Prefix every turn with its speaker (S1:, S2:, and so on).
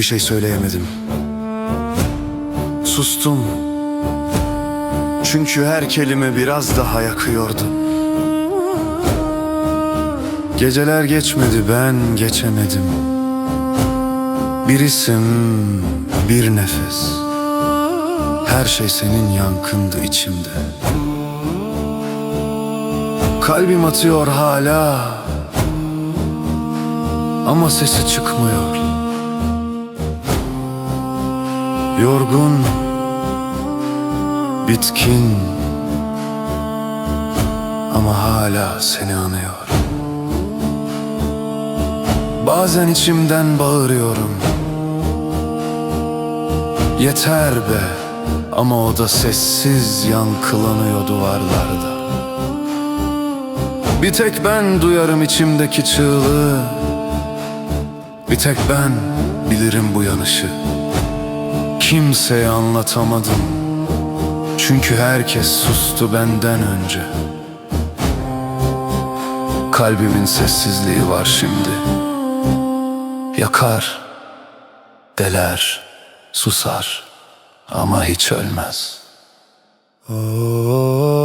S1: Bir şey söyleyemedim. Sustum. Çünkü her kelime biraz daha yakıyordu. Geceler geçmedi ben geçemedim. Bir isim, bir nefes. Her şey senin yankındı içimde. Kalbim atıyor hala. Ama sesi çıkmıyor. Yorgun, bitkin ama hala seni anıyor. Bazen içimden bağırıyorum. Yeter be ama o da sessiz yankılanıyor duvarlarda. Bir tek ben duyarım içimdeki çığlığı. Bir tek ben bilirim bu yanışı. Kimseye anlatamadım. Çünkü herkes sustu benden önce. Kalbimin sessizliği var şimdi. Yakar, deler, susar ama hiç ölmez. Oh.